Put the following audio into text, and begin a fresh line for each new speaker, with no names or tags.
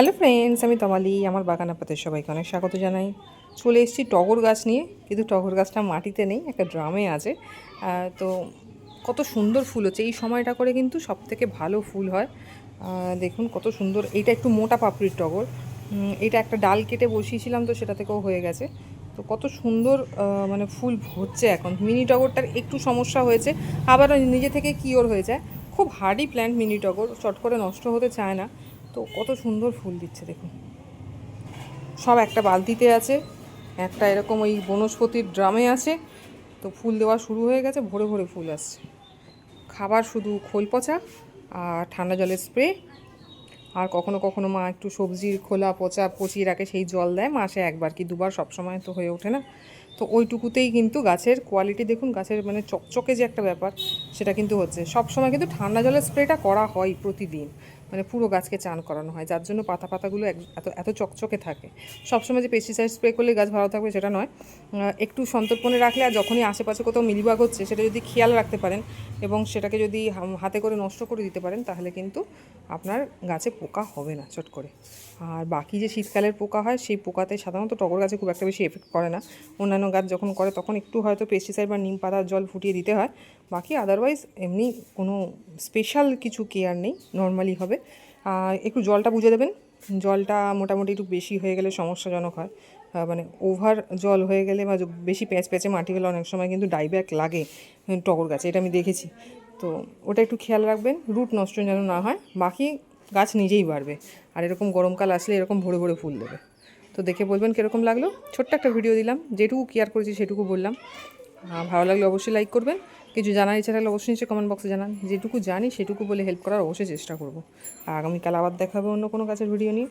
Hello friends, আমি তমালি, আমার বাগান আপনাদের সবাইকে অনেক স্বাগত জানাই। চলে এসেছি টগর গাছ নিয়ে, কিন্তু টগর গাছটা মাটিতে নেই, একটা ড্রামে আছে। তো কত সুন্দর ফুল হচ্ছে। এই সময়টা করে কিন্তু সব থেকে ভালো ফুল হয়। দেখুন কত সুন্দর, এইটা একটু মোটা পাপড়ির টগর। এটা একটা ডাল কেটে বসিয়েছিলাম তো, সেটা থেকেও হয়ে গেছে। তো কত সুন্দর মানে ফুল হচ্ছে এখন। মিনি টগরটার একটু সমস্যা হয়েছে, আবার নিজে থেকে কিওর হয়ে যায়। খুব হার্ডি প্ল্যান্ট মিনি টগর, চট করে নষ্ট হতে চায় না। তো, কত সুন্দর ফুল দিচ্ছে, দেখুন। সব একটা বালতিতে আছে, একটা এরকম ওই বনস্পতির ড্রামে আছে। তো ফুল দেওয়া শুরু হয়ে গেছে, ভরে ভরে ফুল আসছে। খাবার শুধু খোল পচা আর ঠান্ডা জলের স্প্রে। আর কখনো কখনো মা একটু সবজির খোলা পচা পচিয়ে রাখে, সেই জল দেয়। মাসে একবার কি দুবার সব সময় তো হয়ে ওঠে না। তো ওইটুকুতেই কিন্তু গাছের কোয়ালিটি দেখুন, গাছের মানে চকচকে যে একটা ব্যাপার, সেটা কিন্তু হচ্ছে। সব সময় কিন্তু ঠান্ডা জলের স্প্রেটা করা হয় প্রতিদিন। মানে পুরো গাছকে চান করানো হয়, যার জন্য পাতা পাতাগুলো এত এত চকচকে থাকে। সবসময় যে পেস্টিসাইড স্প্রে করলে গাছ ভালো থাকবে সেটা নয়। একটু সন্তর্পণে রাখলে আর যখনই আশেপাশে কোথাও মিলিবাগ হচ্ছে, সেটা যদি খেয়াল রাখতে পারেন এবং সেটাকে যদি হাতে করে নষ্ট করে দিতে পারেন, তাহলে কিন্তু আপনার গাছে পোকা হবে না চট করে। আর বাকি যে শীতকালের পোকা হয়, সেই পোকাতে সাধারণত টগর গাছে খুব একটা বেশি এফেক্ট করে না। অন্যান্য গাছ যখন করে, তখন একটু হয়তো পেস্টিসাইড বা নিম পাতার জল ফুটিয়ে দিতে হয়। বাকি আদারওয়াইজ এমনি কোনো স্পেশাল কিছু কেয়ার নেই নর্মালি হবে। একটু জলটা বুঝে দেবেন। জলটা মোটামুটি একটু বেশি হয়ে গেলে সমস্যাজনক হয়। মানে ওভার জল হয়ে গেলে বা বেশি প্যাঁচ প্যাঁচে মাটি হলে অনেক সময় কিন্তু ডাইব্যাক লাগে টগর গাছে, এটা আমি দেখেছি। তো ওটা একটু খেয়াল রাখবেন রুট নষ্ট যেন না হয়, বাকি গাছ নিজেই বাড়বে। আর এরকম গরমকাল আসলে এরকম ভরে ভরে ফুল দেবে। তো দেখে বলবেন কীরকম লাগল। ছোট্ট একটা ভিডিও দিলাম, যেটুকু কেয়ার করেছি সেটুকু বললাম। ভালো লাগলে অবশ্যই লাইক করবেন। কিছু জানার ইচ্ছা থাকলে অবশ্যই নিচে কমেন্ট বক্সে জানান। যেটুকু জানি সেটুকু বলে হেল্প করার অবশ্যই চেষ্টা করব। আর আগামীকাল আবার দেখাবে অন্য কোনো কাজের ভিডিও নিয়ে।